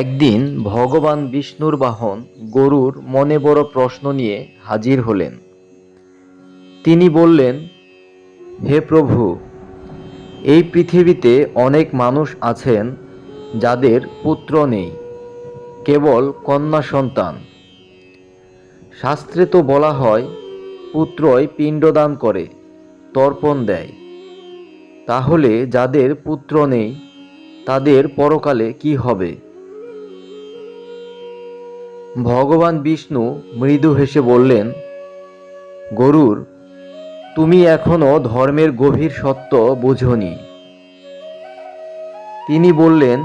একদিন ভগবান বিষ্ণুর বাহন গরুর মনে বড় প্রশ্ন নিয়ে হাজির হলেন। তিনি বললেন, হে প্রভু, এই পৃথিবীতে অনেক মানুষ আছেন যাদের পুত্র নেই, কেবল কন্যা সন্তান। শাস্ত্রে তো বলা হয়, পুত্রই পিণ্ডদান করে, তর্পণ দেয়। তাহলে যাদের পুত্র নেই, তাদের পরকালে কি হবে? ভগবান বিষ্ণু মৃদু হেসে বললেন, গরুর, তুমি এখনও ধর্মের গভীর সত্য বুঝনি। তিনি বললেন,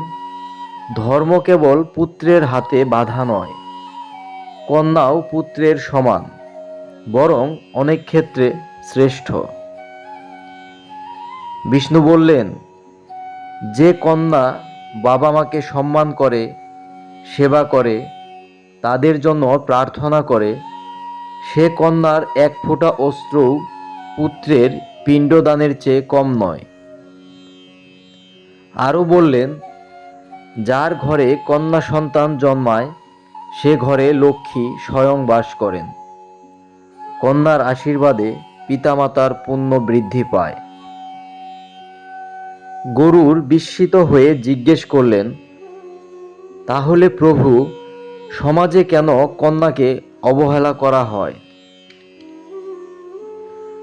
ধর্ম কেবল পুত্রের হাতে বাধা নয়, কন্যাও পুত্রের সমান, বরং অনেক ক্ষেত্রে শ্রেষ্ঠ। বিষ্ণু বললেন, যে কন্যা বাবা মাকে সম্মান করে, সেবা করে তাদের জন্য প্রার্থনা করে, সে কন্যার এক ফোঁটা অস্ত্র পুত্রের পিণ্ডদানের চেয়ে কম নয়। আরও বললেন, যার ঘরে কন্যা সন্তান জন্মায়, সে ঘরে লক্ষ্মী স্বয়ং বাস করেন। কন্যার আশীর্বাদে পিতামাতার পুণ্য বৃদ্ধি পায়। গরুর বিস্মিত হয়ে জিজ্ঞেস করলেন, তাহলে প্রভু সমাজে কেন কন্যাকে অবহেলা করা হয়?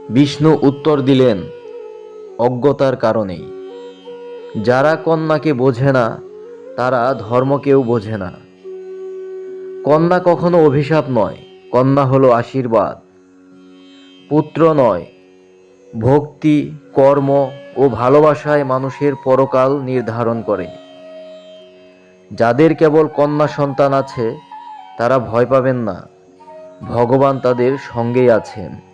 বিষ্ণু উত্তর দিলেন, অজ্ঞতার কারণেই। যারা কন্যাকে বোঝে না, তারা ধর্মকেও বোঝে না। কন্যা কখনো অভিশাপ নয়, কন্যা হলো আশীর্বাদ। পুত্র নয়, ভক্তি, কর্ম ও ভালোবাসায় মানুষের পরকাল নির্ধারণ করে। যাদের কেবল কন্যা সন্তান আছে তারা ভয় পাবেন না। ভগবান তাদের সঙ্গেই আছেন।